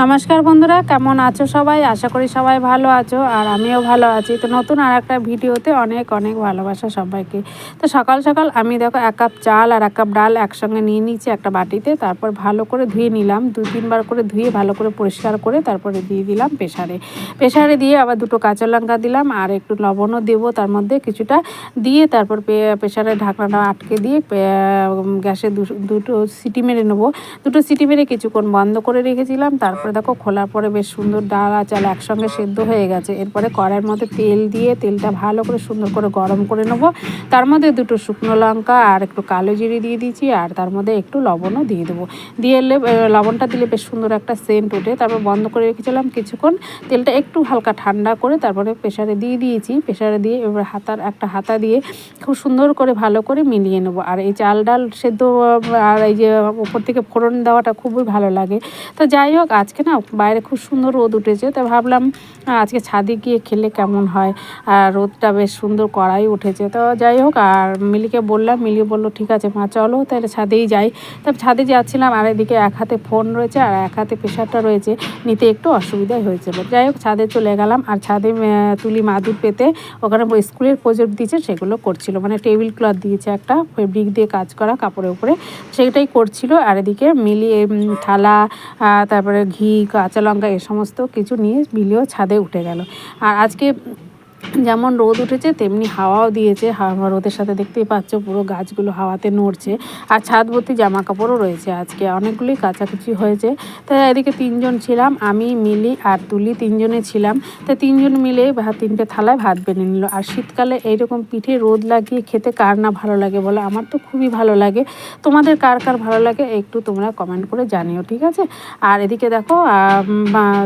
নমস্কার বন্ধুরা, কেমন আছো সবাই? আশা করি সবাই ভালো আছো, আর আমিও ভালো আছি। তো নতুন আর একটা ভিডিওতে অনেক অনেক ভালোবাসা সবাইকে। তো সকাল সকাল আমি দেখো এক কাপ চাল আর এক কাপ ডাল একসঙ্গে নিয়ে নিচ্ছি একটা বাটিতে, তারপর ভালো করে ধুয়ে নিলাম। দু তিনবার করে ধুয়ে ভালো করে পরিষ্কার করে তারপরে দিয়ে দিলাম প্রেশারে প্রেশারে দিয়ে আবার দুটো কাঁচা লঙ্কা দিলাম, আর একটু লবণও দেবো তার মধ্যে কিছুটা। দিয়ে তারপর প্রেশারে ঢাকনাটা আটকে দিয়ে গ্যাসে দুটো সিটি মেরে নেব। দুটো সিটি মেরে কিছুক্ষণ বন্ধ করে রেখেছিলাম, তারপরে দেখো খোলার পরে বেশ সুন্দর ডাল আর চাল একসঙ্গে সেদ্ধ হয়ে গেছে। এরপরে কড়াইয়ের মধ্যে তেল দিয়ে তেলটা ভালো করে সুন্দর করে গরম করে নেব। তার মধ্যে দুটো শুকনো লঙ্কা আর একটু কালো জিরে দিয়ে দিয়েছি আর তার মধ্যে একটু লবণও দিয়ে দেবো। দিয়ে লবণটা দিলে বেশ সুন্দর একটা সেন্ট ওঠে। তারপর বন্ধ করে রেখেছিলাম কিছুক্ষণ। তেলটা একটু হালকা ঠান্ডা করে তারপরে প্রেশারে দিয়ে দিয়েছি। প্রেশারে দিয়ে এবার হাতার একটা হাতা দিয়ে খুব সুন্দর করে ভালো করে মিলিয়ে নেব। আর এই চাল ডাল সেদ্ধ আর এই যে উপর থেকে ফোড়ন দেওয়াটা খুবই ভালো লাগে। তো যাই হোক আজকে না বাইরে খুব সুন্দর রোদ উঠেছে, তো ভাবলাম আজকে ছাদে গিয়ে খেলে কেমন হয়? আর রোদটা বেশ সুন্দর কড়াই উঠেছে। তো যাই হোক, আর মিলিকে বললাম মিলি বলল, ঠিক আছে মা, চলো তাহলে ছাদেই যাই। তারপর ছাদে যাচ্ছিলাম, আর এদিকে এক হাতে ফোন রয়েছে, আর এক হাতে প্রেশারটা রয়েছে, নিতে একটু অসুবিধাই হয়েছিল। যাই হোক, ছাদে চলে গেলাম, আর ছাদে তুলি মাদুর পেতে ওখানে স্কুলের প্রজেক্ট দিয়েছে, সেগুলো করছিল। মানে টেবিল ক্লথ দিয়েছে একটা, ফেব্রিক দিয়ে কাজ করা কাপড়ের উপরে, সেটাই করছিল। আর এদিকে মিলিয়ে থালা তারপরে ঘি কাঁচা লঙ্কা এ সমস্ত কিছু নিয়ে বিলিও ছাদে উঠে গেল। আর আজকে যেমন রোদ উঠেছে, তেমনি হাওয়াও দিয়েছে। হাওয়া রোদের সাথে দেখতেই পাচ্ছ পুরো গাছগুলো হাওয়াতে নড়ছে। আর ছাদ ভর্তি জামা কাপড়ও রয়েছে আজকে। অনেকগুলোই কাচাকুচি হয়েছে। তাই এদিকে তিনজন ছিলাম, আমি, মিলি আর তুলি তিনজনে ছিলাম। তা তিনজন মিলে তিনটে থালায় ভাত বেড়ে নিল। আর শীতকালে এইরকম পিঠে রোদ লাগিয়ে খেতে কার না ভালো লাগে বলো? আমার তো খুবই ভালো লাগে। তোমাদের কার কার ভালো লাগে একটু তোমরা কমেন্ট করে জানিও, ঠিক আছে? আর এদিকে দেখো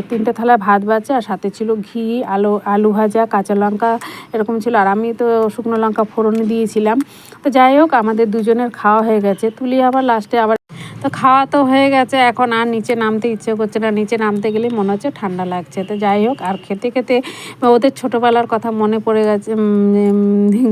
তিনটে থালায় ভাত বাজছে। আর সাথে ছিল ঘি, আলু আলু ভাজা, কাঁচা লঙ্কা এরকম ছিল। আর আমি তো শুকনো লঙ্কা ফোড়ন দিয়েছিলাম। তো যাই হোক, আমাদের দুজনের খাওয়া হয়ে গেছে। তুলি আবার লাস্টে আবার তো খাওয়া তো হয়ে গেছে। এখন আর নিচে নামতে ইচ্ছে করছে না। নিচে নামতে গেলে মনে হচ্ছে ঠান্ডা লাগছে। তো যাই হোক, আর খেতে খেতে ওদের ছোটোবেলার কথা মনে পড়ে গেছে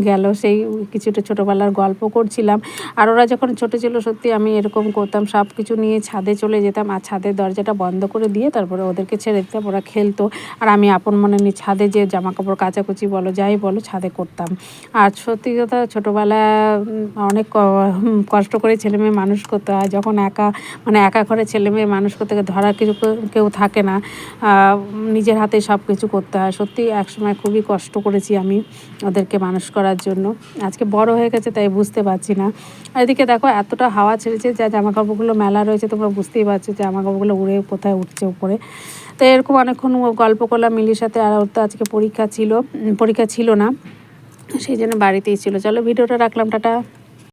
গেল সেই কিছুটা ছোটোবেলার গল্প করছিলাম। আর ওরা যখন ছোটো ছিল সত্যি আমি এরকম করতাম সব কিছু নিয়ে ছাদে চলে যেতাম আর ছাদের দরজাটা বন্ধ করে দিয়ে তারপরে ওদেরকে ছেড়ে দিতাম ওরা খেলতো। আর আমি আপন মনে নিয়ে ছাদে যে জামা কাপড় কাচাকুচি বলো যাই বলো ছাদে করতাম। আর সত্যি কথা ছোটোবেলায় উম, অনেক কষ্ট করে ছেলে মেয়ে মানুষ করতে। হয় যখন একা মানে একা ঘরে ছেলে মেয়ে মানুষ করতে ধরার কিছু কেউ থাকে না। নিজের হাতে সব কিছু করতে হয়। সত্যি একসময় খুবই কষ্ট করেছি আমি ওদেরকে মানুষ করার জন্য। আজকে বড় হয়ে গেছে, তাই বুঝতে পারছি না। আর এদিকে দেখো, এতটা হাওয়া ছেড়েছে যা, জামা কাপড়গুলো মেলা রয়েছে, তোমরা বুঝতেই পারছ যে, জামা কাপড়গুলো উড়ে কোথায় উঠছে উপরে। তো এরকম অনেকক্ষণ গল্প করলাম মিলির সাথে, আর ওর তো আজকে পরীক্ষা ছিল পরীক্ষা ছিল না, সেই জন্য বাড়িতেই ছিল। চলো, ভিডিওটা রাখলাম, টাটা।